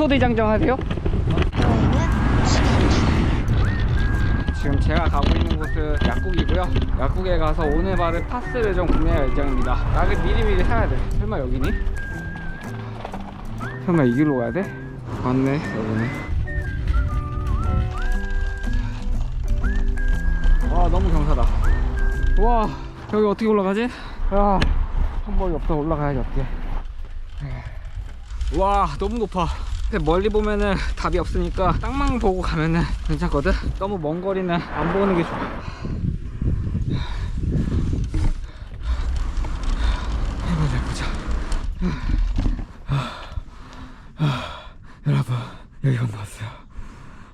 국토대장정 하세요? 지금 제가 가고 있는 곳은 약국이고요. 약국에 가서 오늘 바를 파스를 좀 구매할 예정입니다. 약을 미리미리 사야 돼. 설마 여기니? 설마 이 길로 가야 돼? 맞네, 여기네. 와, 너무 경사다. 와, 여기 어떻게 올라가지? 야, 한 번이 없다 올라가야지 어떻게. 와, 너무 높아. 멀리 보면은 답이 없으니까 땅만 보고 가면은 괜찮거든? 너무 먼 거리는 안 보는 게 좋아. 해보자, 해보자. 여러분, 여기 건너왔어요.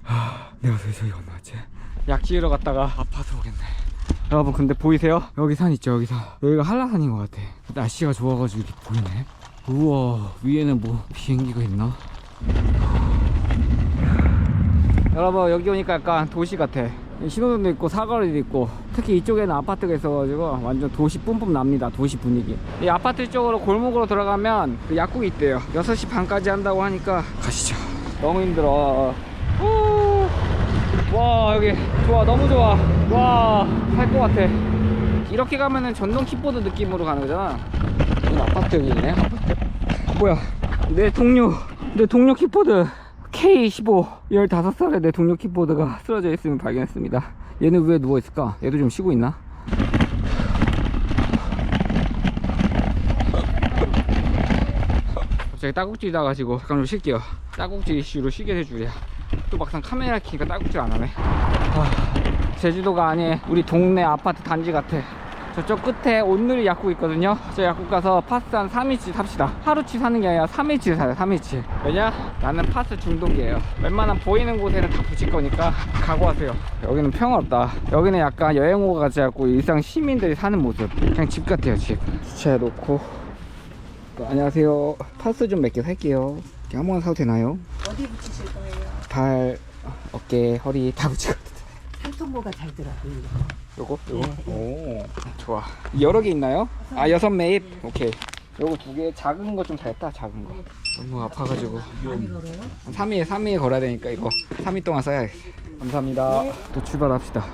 아, 내가 왜 저기 건너왔지? 약 지으러 갔다가 아파서 오겠네. 여러분, 근데 보이세요? 여기 산 있죠, 여기서. 여기가 한라산인 것 같아. 날씨가 좋아가지고 이렇게 보이네. 우와, 위에는 뭐 비행기가 있나? 여러분 여기 오니까 약간 도시 같아. 신호등도 있고 사거리도 있고 특히 이쪽에는 아파트가 있어가지고 완전 도시 뿜뿜 납니다 도시 분위기. 이 아파트 쪽으로 골목으로 들어가면 그 약국이 있대요. 6시 반까지 한다고 하니까 가시죠. 너무 힘들어. 후. 와 여기 좋아 너무 좋아. 와살 것 같아. 이렇게 가면은 전동 킥보드 느낌으로 가는 거잖아. 이건 아파트 여기네 아파트. 뭐야 내 동료 내 동료 킥보드 K15 15살의 내 동료 킥보드가 쓰러져 있음을 발견했습니다. 얘는 왜 누워있을까? 얘도 좀 쉬고 있나? 갑자기 딸꾹질 나가지고 잠깐 좀 쉴게요. 딸꾹질 이슈로 쉬게 해주랴 또 막상 카메라 켜니까 딸꾹질 안 하네. 아, 제주도가 아닌 우리 동네 아파트 단지 같아 저쪽 끝에 온누리 약국 있거든요. 저 약국 가서 파스 한 3일치 삽시다. 하루치 사는 게 아니라 3일치 사요 3일치. 왜냐? 나는 파스 중독이에요. 웬만한 보이는 곳에는 다 붙일 거니까 각오하세요. 여기는 평화롭다. 여기는 약간 여행 오고 같지 않고 일상 시민들이 사는 모습. 그냥 집 같아요 집. 주차해 놓고. 또 안녕하세요. 파스 좀 몇 개 살게요. 이렇게 아무거나 사도 되나요? 어디 붙이실 거예요? 발, 어깨, 허리 다 붙이거든 삼 성모가 잘 들어가요. 요거? 요거? 오 좋아 여러 개 있나요? 아 여섯 매입? 오케이 요거 두 개 작은 거좀 잘했다 작은 거 너무 아파가지고 많이 걸어요? 3일 3일 걸어야 되니까 이거 3일 동안 써야겠어 감사합니다 또 출발합시다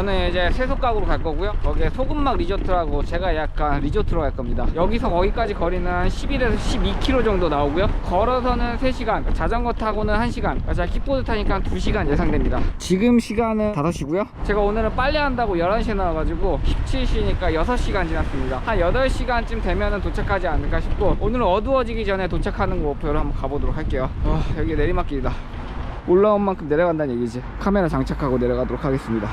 저는 이제 세속각으로 갈 거고요. 거기에 소금막 리조트라고 제가 약간 리조트로 갈 겁니다. 여기서 거기까지 거리는 11에서 12km 정도 나오고요. 걸어서는 3시간 자전거 타고는 1시간 제가 킥보드 타니까 2시간 예상됩니다. 지금 시간은 5시고요. 제가 오늘은 빨리 한다고 11시에 나와가지고 17시니까 6시간 지났습니다. 한 8시간쯤 되면은 도착하지 않을까 싶고 오늘은 어두워지기 전에 도착하는 목표로 한번 가보도록 할게요. 와 여기 내리막길이다 올라온 만큼 내려간다는 얘기지. 카메라 장착하고 내려가도록 하겠습니다.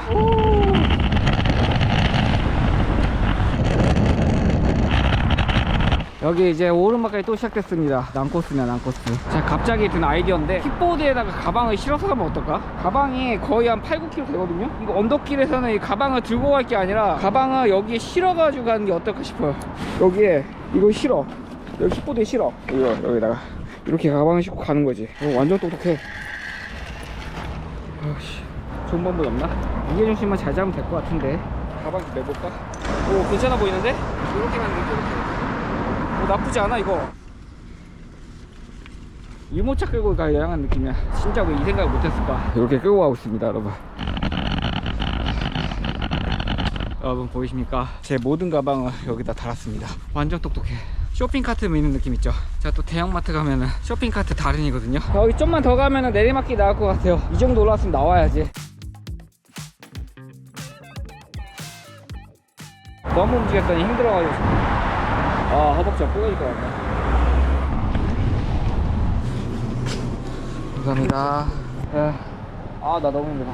여기 이제 오르막까지 또 시작됐습니다. 난코스냐 난코스. 자 갑자기 든 아이디어인데 킥보드에다가 가방을 실어서 가면 어떨까? 가방이 거의 한 8, 9kg 되거든요? 이거 언덕길에서는 이 가방을 들고 갈 게 아니라 가방을 여기에 실어가지고 가는 게 어떨까 싶어요. 여기에 이거 실어. 여기 킥보드에 실어. 이거 여기다가 이렇게 가방을 싣고 가는 거지. 어, 완전 똑똑해 좋은 방법 없나? 이해중심만 잘 잡으면 될 것 같은데. 가방 좀 매볼까? 오 괜찮아 보이는데? 이렇게 가는 게 이렇게 오 나쁘지 않아 이거. 유모차 끌고 가 여행한 느낌이야. 진짜 왜 이 생각을 못했을까? 이렇게 끌고 가고 있습니다 여러분. 여러분 보이십니까? 제 모든 가방을 여기다 달았습니다. 완전 똑똑해. 쇼핑카트 미는 느낌 있죠? 제가 또 대형마트 가면은 쇼핑카트 달인이거든요? 여기 좀만 더 가면은 내리막길 나올 것 같아요. 이 정도 올라왔으면 나와야지 너무 움직였더니 힘들어가지고. 아 허벅지가 부러질 것 같다 감사합니다. 아 나 너무 힘들어.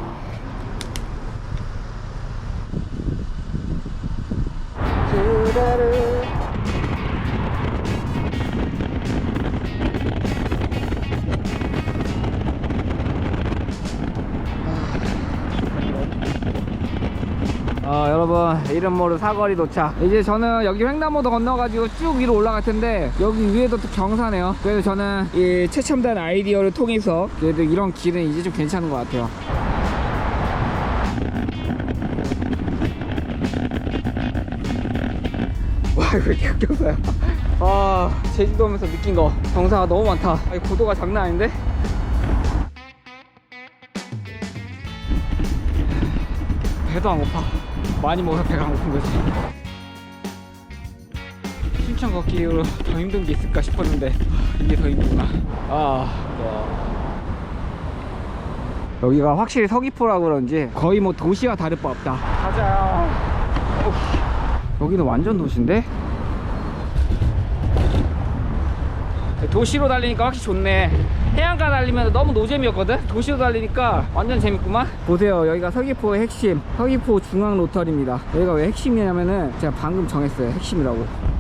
그대를 아 여러분 이름 모르 사거리 도착. 이제 저는 여기 횡단보도 건너가지고 쭉 위로 올라갈 텐데 여기 위에도 또 경사네요. 그래서 저는 이 최첨단 아이디어를 통해서 그래도 이런 길은 이제 좀 괜찮은 것 같아요. 와 이거 왜 이렇게 흑경사야 아 제주도 오면서 느낀 거. 경사가 너무 많다. 아니, 고도가 장난 아닌데? 배도 안 고파 많이 먹어서 배가 안 고픈 거지. 춘천 걷기 이후로 더 힘든 게 있을까 싶었는데 이게 더 힘들구나. 아 여기가 확실히 서귀포라 그런지 거의 뭐 도시와 다를 바 없다. 가자. 오, 여기는 완전 도시인데? 도시로 달리니까 확실히 좋네 해안가 달리면 너무 노잼이었거든? 도시로 달리니까 완전 재밌구만. 보세요. 여기가 서귀포의 핵심 서귀포 중앙 로터리입니다. 여기가 왜 핵심이냐면은 제가 방금 정했어요. 핵심이라고.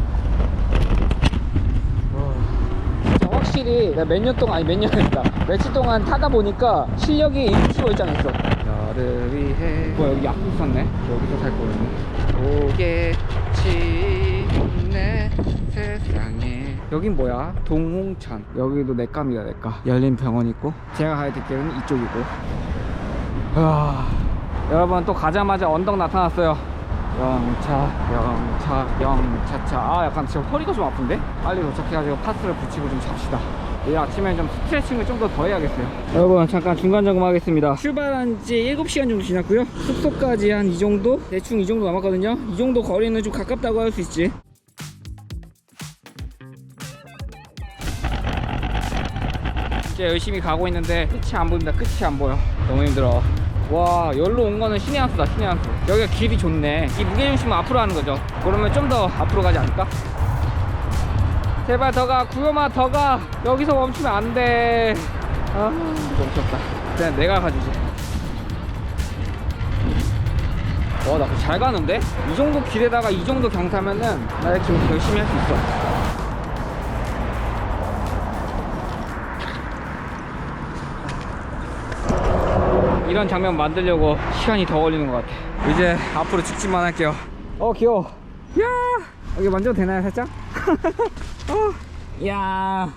확실히 내가 몇년 동안 아니 몇 년이다. 며칠 동안 타다 보니까 실력이 일치고 있잖아요 나를 위해 뭐 여기 약국 있었네? 여기서 살 거였네 오겠지. 내 세상에 여긴 뭐야? 동홍천. 여기도 내과입니다 내과 열린 병원 있고? 제가 가야 될 길은 이쪽이고. 아, 여러분 또 가자마자 언덕 나타났어요. 영차 영차 영차차. 아 약간 지금 허리가 좀 아픈데? 빨리 도착해가지고 파스를 붙이고 좀 잡시다. 내일 아침에 좀 스트레칭을 좀 더 더 해야겠어요. 여러분 잠깐 중간 점검하겠습니다. 출발한 지 7시간 정도 지났고요. 숙소까지 한 이 정도? 대충 이 정도 남았거든요. 이 정도 거리는 좀 가깝다고 할 수 있지 진짜 열심히 가고 있는데 끝이 안 보인다. 끝이 안 보여. 너무 힘들어. 와 여기로 온 거는 신의 한 수다 신의 한수. 여기가 길이 좋네. 이 무게중심은 앞으로 하는 거죠. 그러면 좀 더 앞으로 가지 않을까? 제발 더가 구요마 더가. 여기서 멈추면 안돼. 아 멈췄다. 그냥 내가 가주지. 와나 잘 가는데? 이 정도 길에다가 이 정도 경사면은 나 지금 열심히 할 수 있어 이런 장면 만들려고 시간이 더 걸리는 것 같아. 이제 앞으로 직진만 할게요. 어 귀여워. 야! 여기 만져도 되나요 살짝? 어, 야!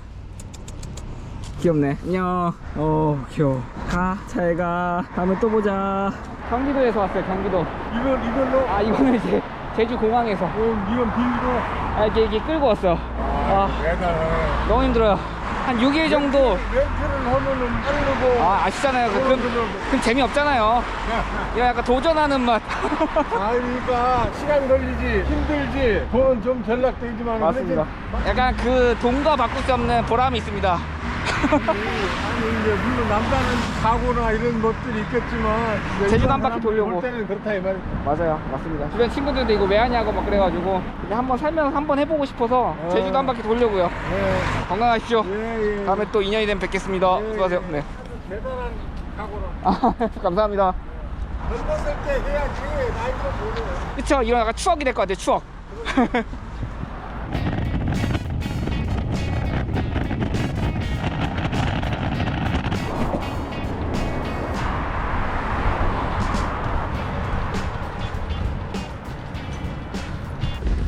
귀엽네. 안녕. 어 귀여워. 가 잘가. 다음에 또 보자. 경기도에서 왔어요 경기도. 이걸 이걸로? 아 이거는 이제 제주 공항에서. 어, 이건 빌고 아 이렇게, 이렇게 끌고 왔어. 아 대단하네. 너무 힘들어요 한 6일 정도. 렌트를 하면은 빠르고. 아 아시잖아요. 그- 그럼, 그럼 재미없잖아요. 이거 약간 도전하는 맛. 아 그러니까 시간 걸리지. 힘들지. 돈은 좀 전락되지만 맞습니다. 약간 그 돈과 바꿀 수 없는 보람이 있습니다 아니 이제 물론 남다른 사고나 이런 것들이 있겠지만 이제 제주도 한 바퀴 돌려고. 볼 때는 그렇다 이 말이야 맞아요. 맞습니다. 주변 친구들도 이거 왜 하냐고 막 그래가지고 이제 한번 살면서 한번 해보고 싶어서 어. 제주도 한 바퀴 돌려고요. 네. 건강하십시오. 예, 예. 다음에 또 인연이 되면 뵙겠습니다. 예, 수고하세요. 예. 네. 대단한 사고라 아, 감사합니다. 젊었을 때 해야지. 나이도 모르 그쵸. 이런 약간 추억이 될 것 같아요. 추억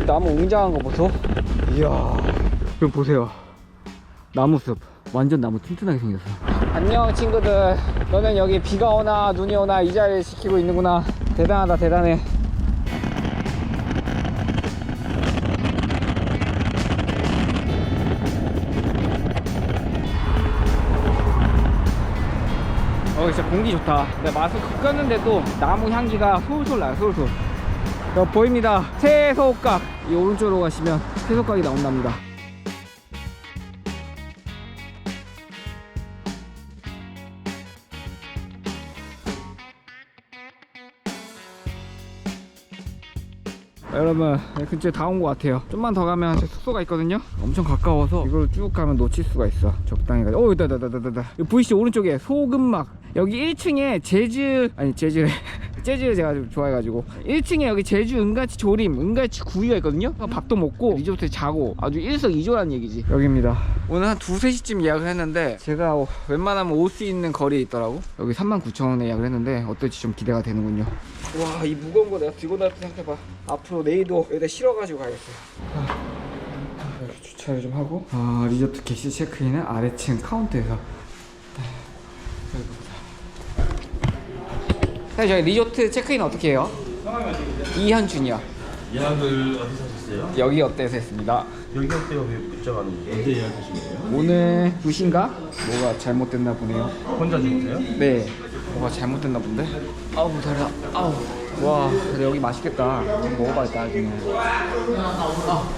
나무 웅장한 거 보소. 이야 그럼 보세요. 나무숲. 완전 나무 튼튼하게 생겼어. 안녕 친구들. 너는 여기 비가 오나 눈이 오나 이 자리를 지키고 있는구나. 대단하다 대단해. 어 진짜 공기 좋다. 내가 마스크 꼈는데도 나무 향기가 솔솔 나요 솔솔. 여 보입니다. 채소각 이 오른쪽으로 가시면 채소각이 나온답니다. 여러분 네, 근처에 다 온 것 같아요. 좀만 더 가면 제 숙소가 있거든요. 엄청 가까워서 이걸 쭉 가면 놓칠 수가 있어. 적당히 가자. 오 있다 있다 있다 있다, VC 오른쪽에 소금막. 여기 1층에 제주 아니 제주래 재즈 제가 좀 좋아해가지고. 1층에 여기 제주 은가치 조림 은가치 구이가 있거든요? 밥도 먹고 리조트에 자고 아주 일석이조라는 얘기지. 여기입니다. 오늘 한 두세 시쯤 예약을 했는데 제가 어, 웬만하면 올 수 있는 거리에 있더라고. 여기 39,000원에 예약을 했는데 어떨지 좀 기대가 되는군요. 와 이 무거운 거 내가 들고 다닐 때 생각해봐. 앞으로 내일도 여기다 실어가지고 가야겠어요 아, 이렇게 주차를 좀 하고. 아 리조트 게시 체크인은 아래층 카운터에서 사실 저희 리조트 체크인 어떻게 해요? 이현준이요 예약을 어디서 하셨어요? 여기 어때서 했습니다. 여기 어때요? 왜 왔는지 언제 예약하신 거예요? 오늘 2시인가? 뭐가 잘못됐나 보네요. 혼자 주무세요? 네. 뭐가 잘못됐나 본데? 아우 다리야. 아우. 와, 근데 여기 맛있겠다. 좀 먹어봐야겠다 나중에. 아.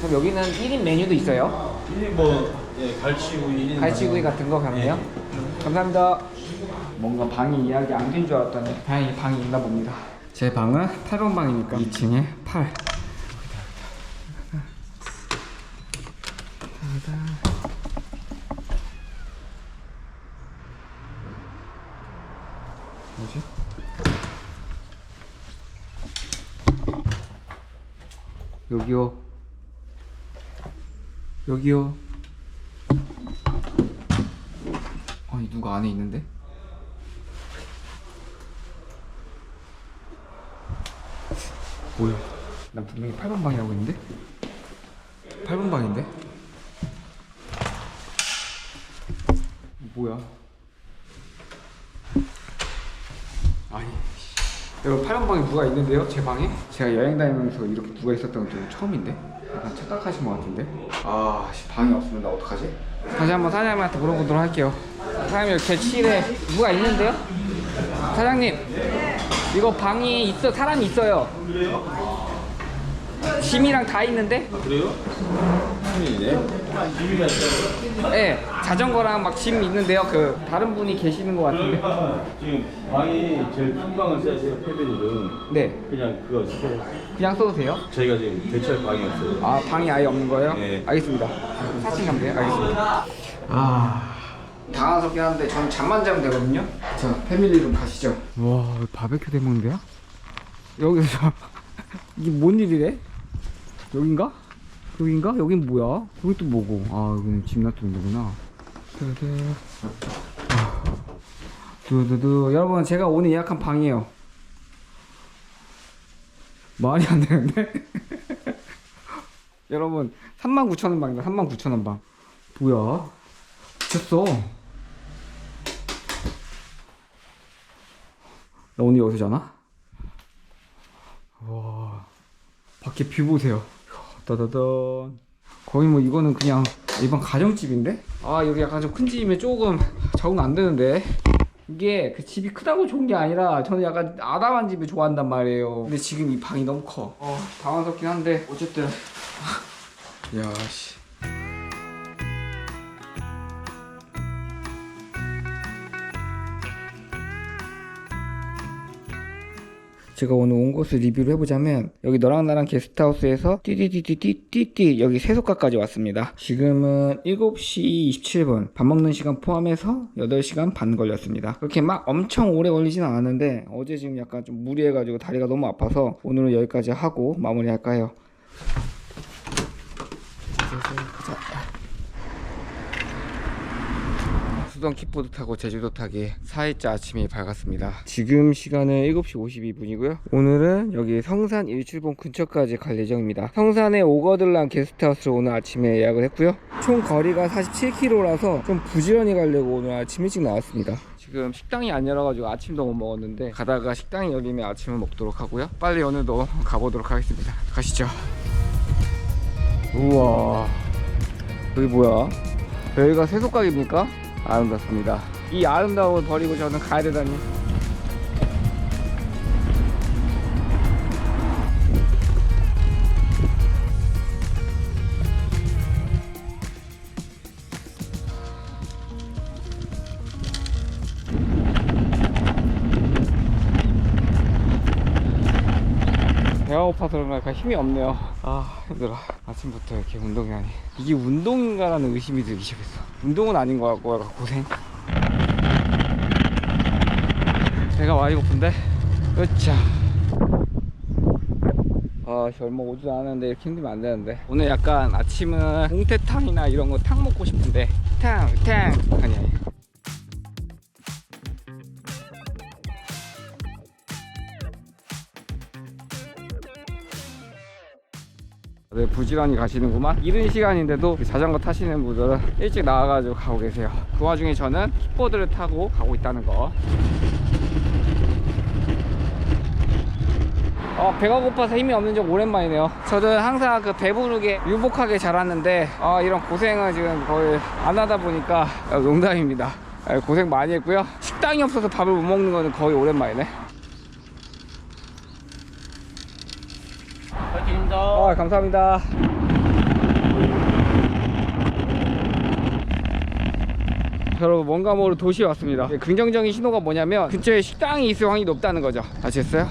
그럼 여기는 1인 메뉴도 있어요? 뭐 예, 갈치구이 갈치구이 같은 거 가능해요? 감사합니다. 뭔가 방이 이야기 안 된 줄 알았더니 다행히 방이 있나 봅니다. 제 방은 8번 방이니까 2층에 8. 뭐지? 여기요. 여기요. 아니 누가 안에 있는데? 뭐야? 난 분명히 8번 방이라고 했는데? 8번 방인데? 뭐야? 아니 씨. 여러분 8번 방에 누가 있는데요? 제 방에? 제가 여행 다니면서 이렇게 누가 있었던 건 처음인데? 약간 착각하신 것 같은데? 아 씨, 방이 없으면 나 어떡하지? 다시 한번 사장님한테 물어보도록 할게요 사장님 제 칠에 누가 있는데요? 사장님 이거 방이 있어 사람이 있어요 짐이랑 다 있는데? 그래요? 네 자전거랑 막 짐 있는데요 그 다른 분이 계시는 것 같은데 지금 방이 제일 큰 방을 써야세요 패밀리는 네 그냥 그거 시켜요 그냥 써도 돼요? 저희가 지금 대체할 방이 없어요 아 방이 아예 없는 거예요? 네. 알겠습니다. 사진 가면 돼요? 알겠습니다. 아 당황스럽긴 한데 저는 잠만 자면 되거든요. 자 패밀리룸 가시죠. 와 바베큐 대먹는데요? 여기서 저 이게 뭔 일이래? 여긴가? 여긴가? 여긴 뭐야? 여기 또 뭐고? 아 여기는 집 놔두는 데구나. 두두. 아. 두두두 여러분 제가 오늘 예약한 방이에요. 말이 안 되는데? 여러분 39,000원 방이다 39,000원 방 뭐야 미쳤어 오늘 여기서 자나? 와 밖에 뷰 보세요. 따다단. 거의 뭐 이거는 그냥 일반 가정집인데? 아 여기 약간 좀 큰 집이면 조금 적응 안 되는데. 이게 그 집이 크다고 좋은 게 아니라 저는 약간 아담한 집을 좋아한단 말이에요. 근데 지금 이 방이 너무 커. 어, 당황스럽긴 한데 어쨌든. 야씨 제가 오늘 온 곳을 리뷰를 해보자면 여기 너랑 나랑 게스트하우스에서 띠디디디디띠띠 여기 세속가까지 왔습니다. 지금은 7시 27분. 밥 먹는 시간 포함해서 8시간 반 걸렸습니다. 그렇게 막 엄청 오래 걸리진 않았는데 어제 지금 약간 좀 무리해가지고 다리가 너무 아파서 오늘은 여기까지 하고 마무리할까 해요 수동 킥보드 타고 제주도 타기 4일째 아침이 밝았습니다. 지금 시간은 7시 52분이고요. 오늘은 여기 성산 일출봉 근처까지 갈 예정입니다. 성산의 오거들랑 게스트하우스로 오늘 아침에 예약을 했고요. 총 거리가 47km라서 좀 부지런히 가려고 오늘 아침 일찍 나왔습니다. 지금 식당이 안 열어가지고 아침도 못 먹었는데 가다가 식당이 열리면 아침을 먹도록 하고요. 빨리 오늘도 가보도록 하겠습니다. 가시죠. 우와 여기 뭐야? 여기가 세속각입니까? 아름답습니다. 이 아름다움을 버리고 저는 가야 되다니. 배가 고파서 그런가 힘이 없네요. 아 힘들어. 아침부터 이렇게 운동이 하니 이게 운동인가라는 의심이 들기 시작했어. 운동은 아닌 것 같고 약간 고생. 배가 많이 고픈데. 으차. 아, 씨, 얼마 오지도 않았는데 이렇게 힘들면 안 되는데. 오늘 약간 아침은 홍태탕이나 이런 거 탕 먹고 싶은데. 탕, 탕. 아니, 아니. 네, 부지런히 가시는구만. 이른 시간인데도 자전거 타시는 분들은 일찍 나와가지고 가고 계세요. 그 와중에 저는 킥보드를 타고 가고 있다는 거. 어, 배가 고파서 힘이 없는 지 오랜만이네요. 저는 항상 그 배부르게 유복하게 자랐는데 아, 이런 고생은 지금 거의 안 하다 보니까 아, 농담입니다. 아, 고생 많이 했고요. 식당이 없어서 밥을 못 먹는 거는 거의 오랜만이네. 파이팅입니다. 아, 감사합니다. 여러분 뭔가 모를 도시에 왔습니다 예, 긍정적인 신호가 뭐냐면 근처에 식당이 있을 확률이 높다는 거죠 아시겠어요?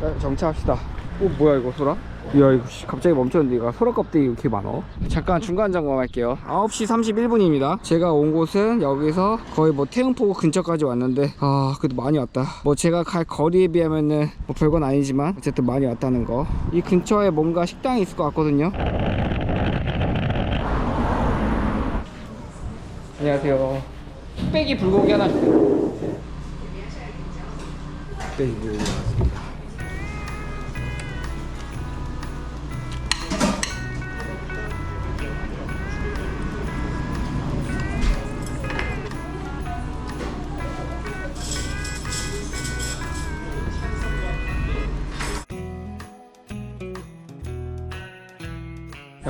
자, 정차합시다 오 뭐야 이거 소라? 이야 이거 씨, 갑자기 멈췄는데 이거 소라 껍데기 이렇게 많어? 잠깐 중간 점검할게요. 9시 31분입니다. 제가 온 곳은 여기서 거의 뭐 태흥포구 근처까지 왔는데 아 그래도 많이 왔다. 뭐 제가 갈 거리에 비하면은 뭐 별건 아니지만 어쨌든 많이 왔다는 거 이 근처에 뭔가 식당이 있을 것 같거든요. 안녕하세요. 뚝배기 불고기 하나 주세요. 뚝배기 불고기 나왔습니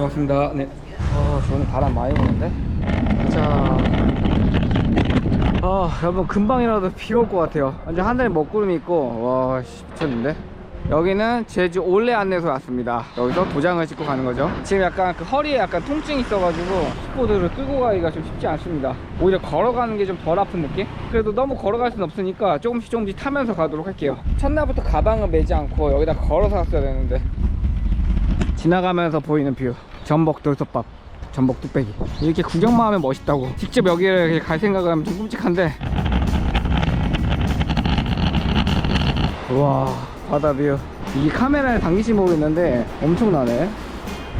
다잘 먹습니다. 네. 어, 저는 바람 많이 부는데. 자. 아, 여러분 금방이라도 비 올 것 같아요. 완전 하늘에 먹구름이 있고, 와, 씨, 미쳤는데. 여기는 제주 올레 안내소 왔습니다. 여기서 도장을 찍고 가는 거죠. 지금 약간 그 허리에 약간 통증이 있어가지고 스포드를 끌고 가기가 좀 쉽지 않습니다. 오히려 걸어가는 게 좀 덜 아픈 느낌? 그래도 너무 걸어갈 순 없으니까 조금씩 조금씩 타면서 가도록 할게요. 첫날부터 가방을 메지 않고 여기다 걸어서 갔어야 되는데 지나가면서 보이는 뷰 전복 돌솥밥 전복 뚝배기. 이렇게 구경만 하면 멋있다고. 직접 여기를 갈 생각을 하면 좀 끔찍한데. 우와 바다 뷰. 이게 카메라에 담기지 모르겠는데 엄청나네.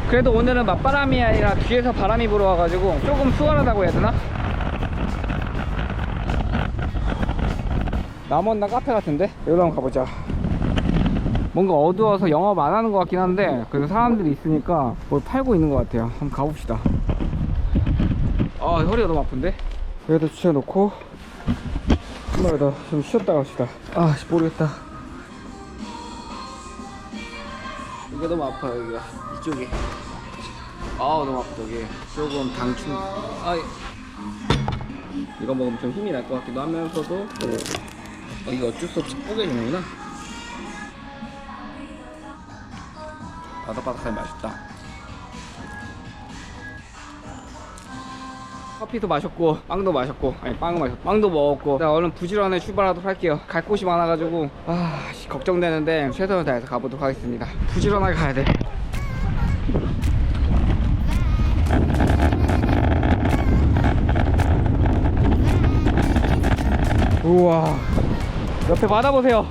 그래도 오늘은 맞바람이 아니라 뒤에서 바람이 불어와가지고 조금 수월하다고 해야 되나? 남원나 카페 같은데? 여기로 한번 가보자 뭔가 어두워서 영업 안 하는 것 같긴 한데 그래도 사람들이 있으니까 뭘 팔고 있는 것 같아요. 한번 가봅시다. 아 허리가 너무 아픈데? 여기다 주차해놓고 한 마리 더 좀 쉬었다 갑시다. 아 씨, 모르겠다. 이게 너무 아파요 여기가. 이쪽이. 아우 너무 아프다 여기. 조금 당충. 아 이거 먹으면 좀 힘이 날 것 같기도 하면서도 어, 이게 어쩔 수 없이 뽀개지는구나 바삭바삭하니 맛있다. 커피도 마셨고 빵도 마셨고 아니 빵은 마셨고 빵도 먹었고. 자 얼른 부지런히 출발하도록 할게요. 갈 곳이 많아가지고. 아 씨, 걱정되는데 최선을 다해서 가보도록 하겠습니다. 부지런하게 가야 돼. 우와. 옆에 바다 보세요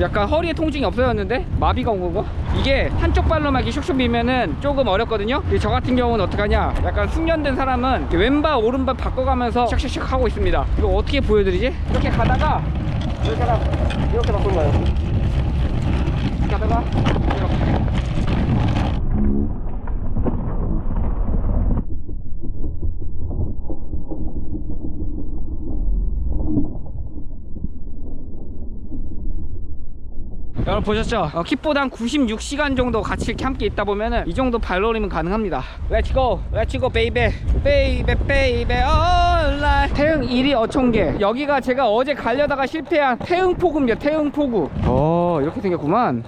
약간 허리에 통증이 없어졌는데 마비가 온 건가? 이게 한쪽 발로만 이렇게 슉슉 밀면은 조금 어렵거든요? 저 같은 경우는 어떡하냐? 약간 숙련된 사람은 왼발 오른발 바꿔가면서 샥샥샥 하고 있습니다. 이거 어떻게 보여드리지? 이렇게 가다가 이렇게 하다 이렇게 바꾸는 거예요. 하다가 이렇게 여러분 보셨죠? 어, 킥보드 한 96시간 정도 같이 이렇게 함께 있다 보면은 이 정도 발놀이면 가능합니다. Let's go, let's go baby. Baby baby alright 태흥 1위 어촌계 여기가 제가 어제 가려다가 실패한 태흥포구입니다 태흥포구. 어 이렇게 생겼구만.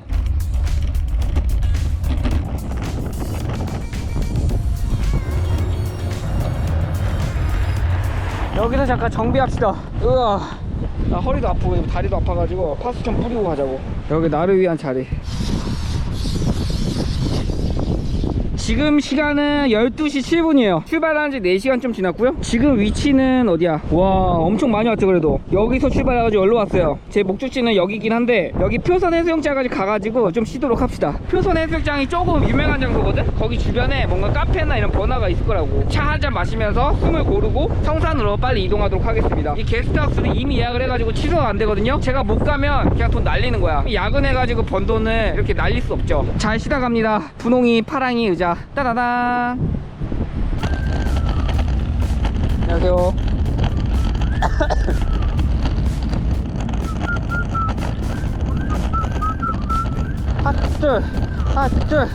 여기서 잠깐 정비합시다. 으아 나 허리도 아프고 다리도 아파가지고 파스 좀 뿌리고 가자고. 여기 나를 위한 자리 지금 시간은 12시 7분이에요. 출발한 지 4시간 좀 지났고요. 지금 위치는 어디야? 와 엄청 많이 왔죠 그래도. 여기서 출발해가지고 여기로 왔어요. 제 목적지는 여기긴 한데 여기 표선 해수욕장까지 가가지고 좀 쉬도록 합시다. 표선 해수욕장이 조금 유명한 장소거든? 거기 주변에 뭔가 카페나 이런 번화가 있을 거라고. 차 한 잔 마시면서 숨을 고르고 성산으로 빨리 이동하도록 하겠습니다. 이 게스트하우스는 이미 예약을 해가지고 취소가 안 되거든요? 제가 못 가면 그냥 돈 날리는 거야. 야근해가지고 번 돈을 이렇게 날릴 수 없죠. 잘 쉬다 갑니다. 분홍이 파랑이 의자 따다단 안녕하세요. 핫둘 핫둘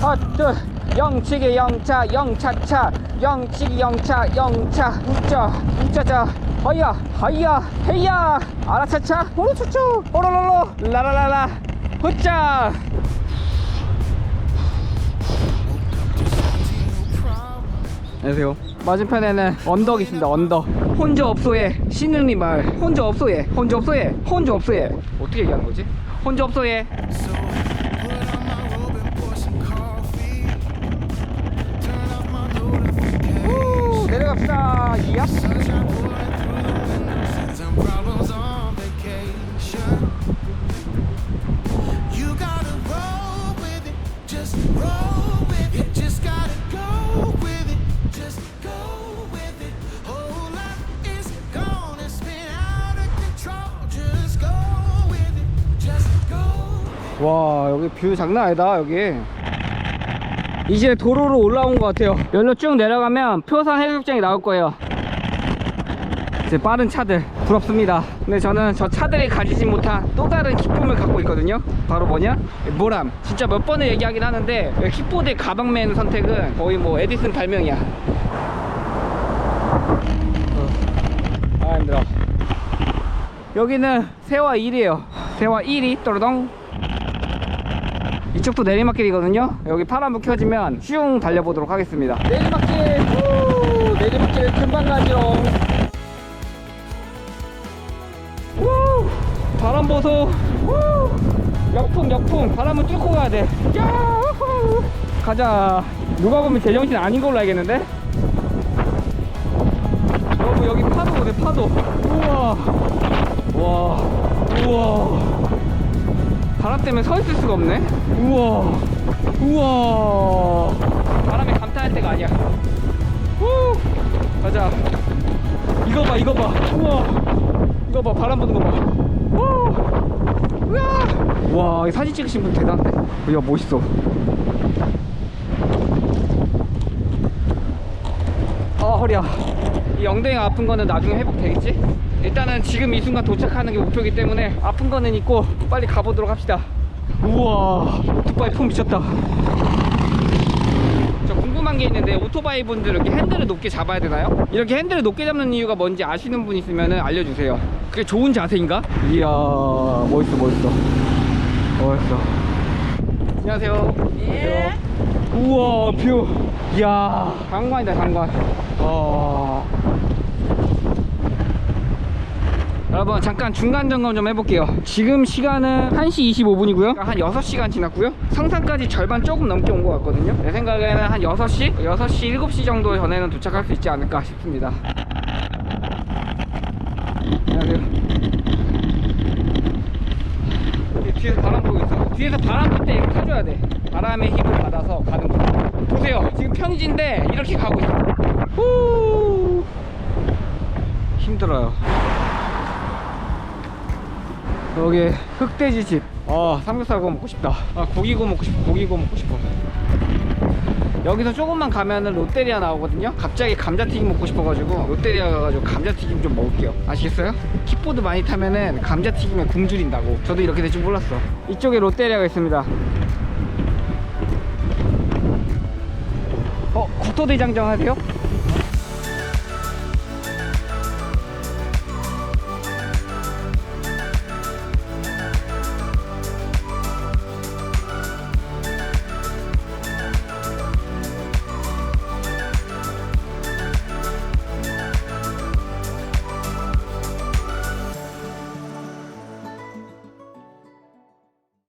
핫둘 영치기 영차 영차차. 영치기 영차 영차. 우짜 우짜자. 허야 허야 헤야. 아라차차. 오르추추 오로로로. 라라라라. 후짜 안녕하세요. 맞은편에는 언덕이 있습니다 언덕. 혼자 업소에 신흥리 마을. 혼자 업소에 혼자 업소에 혼자 업소에 어떻게 얘기하는 거지? 혼자 업소에 우, 내려갑시다. 이야 와 여기 뷰 장난 아니다 여기. 이제 도로로 올라온 것 같아요. 여기로 쭉 내려가면 표산 해수욕장이 나올 거예요. 이제 빠른 차들 부럽습니다. 근데 저는 저 차들이 가지지 못한 또 다른 기쁨을 갖고 있거든요. 바로 뭐냐? 모람. 진짜 몇 번을 얘기하긴 하는데 킥보드 가방 맨 선택은 거의 뭐 에디슨 발명이야. 어. 아 힘들어. 여기는 세화 1이에요. 세화 1이 또르동 이쪽도 내리막길이거든요. 여기 파란불 켜지면 슝 달려보도록 하겠습니다. 내리막길 후! 내리막길 금방 가지롱 우 바람 보소. 우 역풍 역풍. 바람은 뚫고 가야 돼. 야호 가자. 누가 보면 제정신 아닌 걸로 알겠는데? 여러분 여기 파도 보세요 파도. 우와 와. 우와 때문에 서 있을 수가 없네. 우와, 우와. 바람에 감탄할 때가 아니야. 후, 가자. 이거 봐, 이거 봐. 우와, 이거 봐, 바람 부는 거 봐. 우, 우와. 와, 이 사진 찍으신 분 대단한데. 야, 멋있어. 아, 허리야. 이 엉덩이가 아픈 거는 나중에 회복되겠지? 일단은 지금 이 순간 도착하는 게 목표이기 때문에 아픈 거는 있고 빨리 가보도록 합시다. 우와, 오토바이 품 미쳤다. 저 궁금한 게 있는데 오토바이 분들 이렇게 핸들을 높게 잡아야 되나요? 이렇게 핸들을 높게 잡는 이유가 뭔지 아시는 분 있으면 알려주세요. 그게 좋은 자세인가? 이야, 멋있어, 멋있어. 멋있어. 안녕하세요. 예. 우와, 뷰. 이야, 장관이다, 장관. 어. 여러분 잠깐 중간 점검 좀 해볼게요. 지금 시간은 1시 25분이고요. 한 6시간 지났고요. 성산까지 절반 조금 넘게 온 것 같거든요. 내 생각에는 한 6시? 6시 7시 정도 전에는 도착할 수 있지 않을까 싶습니다. 안녕하세요. 이 뒤에서 바람 불고 있어. 뒤에서 바람 불 때 이렇게 타줘야 돼. 바람의 힘을 받아서 가는 거야. 보세요. 지금 평지인데 이렇게 가고 있어. 후! 힘들어요 여기 흑돼지 집. 아 삼겹살 구워 먹고 싶다. 아 고기 구워 먹고 싶어. 고기 구워 먹고 싶어. 여기서 조금만 가면은 롯데리아 나오거든요. 갑자기 감자튀김 먹고 싶어가지고 롯데리아 가가지고 감자튀김 좀 먹을게요. 아시겠어요? 킥보드 많이 타면은 감자튀김에 굶주린다고. 저도 이렇게 될 줄 몰랐어. 이쪽에 롯데리아가 있습니다. 어 국토대장정 하세요?